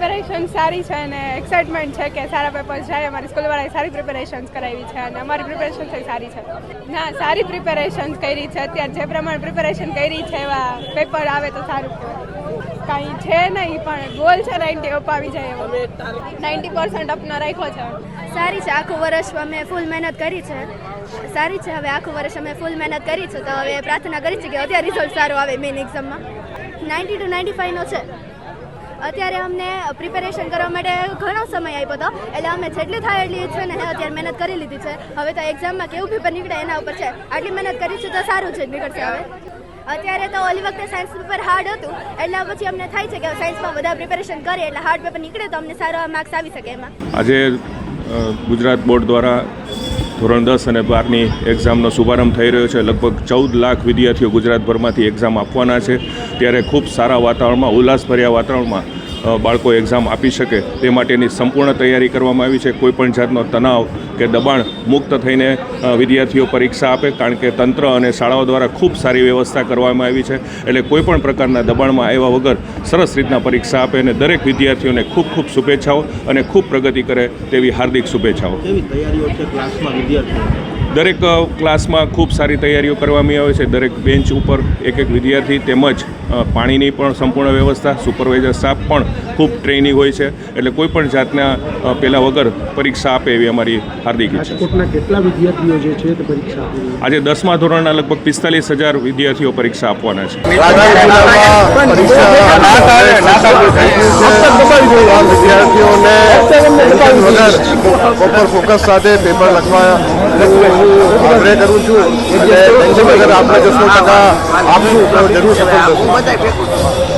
Preparation સારી છે અને એક્સાઇટમેન્ટ છે કે સારા પેપર્સ જાય, અમારી સ્કૂલવાળાએ સારી પ્રિપેરેશન્સ કરાવી છે અને અમારી પ્રિપેરેશન થઈ સારી છે. ના, સારી પ્રિપેરેશન કરી છે. અત્યારે જે પ્રમાણે પ્રિપેરેશન કરી છે એવા પેપર આવે તો સારું કાંઈ છે નહીં, પણ ગોલ છે નાઇન્ટી અપ આવી જાય એવો. નાઇન્ટી પર્સન્ટ અપનો રાખ્યો છે. સારી છે, આખું વર્ષ અમે ફૂલ મહેનત કરી છે. સારી છે, હવે આખું વર્ષ અમે ફૂલ મહેનત કરી છે. તો હવે પ્રાર્થના કરી છે કે અત્યારે રિઝલ્ટ સારું આવે મેઇન એક્ઝામમાં નાઇન્ટી ટુ નાઇન્ટી ફાઈવનો છે. અત્યારે અમને પ્રિપેરેશન કરવા માટે ઘણો સમય આપ્યો હતો એટલે અમે જેટલી થાય એટલી છે ને અત્યારે મહેનત કરી લીધી છે. હવે તો એક્ઝામમાં કેવું પેપર નીકળે એના ઉપર છે. આટલી મહેનત કરી છે તો સારું છે નીકળશે હવે. અત્યારે તો ઓલી વખતે સાયન્સ પેપર હાર્ડ હતું. એટલે પછી અમને થાય છે કે સાયન્સમાં બધા પ્રિપેરેશન કરીએ એટલે હાર્ડ પેપર નીકળે તો અમને સારા માર્ક્સ આવી શકે એમાં. આજે ગુજરાત બોર્ડ દ્વારા ધોરણ દસ અને બારની એક્ઝામનો શુભારંભ થઈ રહ્યો છે. લગભગ ચૌદ લાખ વિદ્યાર્થીઓ ગુજરાતભરમાંથી એક્ઝામ આપવાના છે. ત્યારે ખૂબ સારા વાતાવરણમાં, ઉલ્લાસભર્યા વાતાવરણમાં બાળકો એક્ઝામ આપી શકે તે માટેની સંપૂર્ણ તૈયારી કરવામાં આવી છે. કોઈપણ જાતનો તણાવ કે દબાણ મુક્ત થઈને વિદ્યાર્થીઓ પરીક્ષા આપે, કારણ કે તંત્ર અને શાળાઓ દ્વારા ખૂબ સારી વ્યવસ્થા કરવામાં આવી છે. એટલે કોઈપણ પ્રકારના દબાણમાં આવ્યા વગર સરસ રીતના પરીક્ષા આપે અને દરેક વિદ્યાર્થીઓને ખૂબ ખૂબ શુભેચ્છાઓ અને ખૂબ પ્રગતિ કરે તેવી હાર્દિક શુભેચ્છાઓ. તૈયારીઓ છે ક્લાસમાં વિદ્યાર્થીઓ? દરેક ક્લાસમાં ખૂબ સારી તૈયારીઓ કરવામાં આવે છે. દરેક બેન્ચ ઉપર એક એક વિદ્યાર્થી તેમજ પાણીની પણ સંપૂર્ણ વ્યવસ્થા સુપરવાઇઝર સ્ટાફ પણ ખૂબ ટ્રેનિંગ હોય છે. એટલે કોઈ પણ જાતના પહેલાં વગર પરીક્ષા આપે એવી અમારી હાર્દિક ઈચ્છા કેટલા વિદ્યાર્થીઓ જે છે તે પરીક્ષા આજે દસમા ધોરણના લગભગ પિસ્તાલીસ હજાર વિદ્યાર્થીઓ પરીક્ષા આપવાના છે. વિદ્યાર્થીઓને પ્રોપર ફોકસ સાથે પેપર લખવા આગ્રહ કરું છું. એટલે ટેન્શન વગર આપણે જશો ટકા આપશું. તો જરૂર સફળ થશું.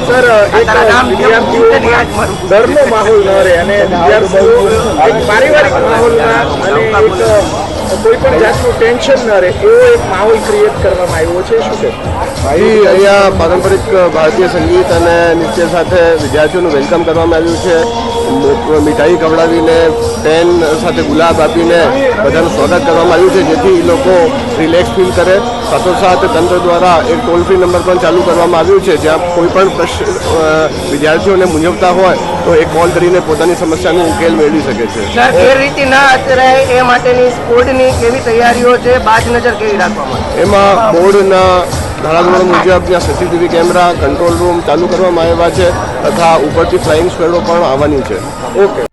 સર એક વિદ્યાર્થીઓ ડરનો માહોલ ન રહે અને વિદ્યાર્થીઓ એક પારિવારિક માહોલમાં અને એક કોઈ પણ જાતનું ટેન્શન ન રહે એવો એક માહોલ ક્રિએટ કરવામાં આવ્યો છે. શું છે? ભાઈ અહીંયા પારંપરિક ભારતીય સંગીત અને નૃત્ય સાથે વિદ્યાર્થીઓનું વેલકમ કરવામાં આવ્યું છે. મીઠાઈ ખવડાવીને પેન સાથે ગુલાબ આપીને બધાનું સ્વાગત કરવામાં આવ્યું છે જેથી એ લોકો રિલેક્સ ફીલ કરે. સાથોસાથ તંત્ર દ્વારા એક ટોલ ફ્રી નંબર પણ ચાલુ કરવામાં આવ્યું છે જ્યાં કોઈ પણ પ્રશ્ન વિદ્યાર્થીઓને મૂંઝવતા હોય તો એ કોલ કરીને પોતાની સમસ્યાનો ઉકેલ મેળવી શકે છે. એ રીતે ના અત્યારે એ માટેની સ્પોર્ટની કેવી તૈયારીઓ છે બાજ નજર કેવી રાખવામાં એમાં બોર્ડના ધારાધોરણ મુજબ ત્યાં સીસીટીવી કેમેરા, કંટ્રોલ રૂમ ચાલુ કરવામાં આવ્યા છે તથા ઉપરથી ફ્લાઇંગ સ્ક્વેડો પણ આવવાની છે. ઓકે.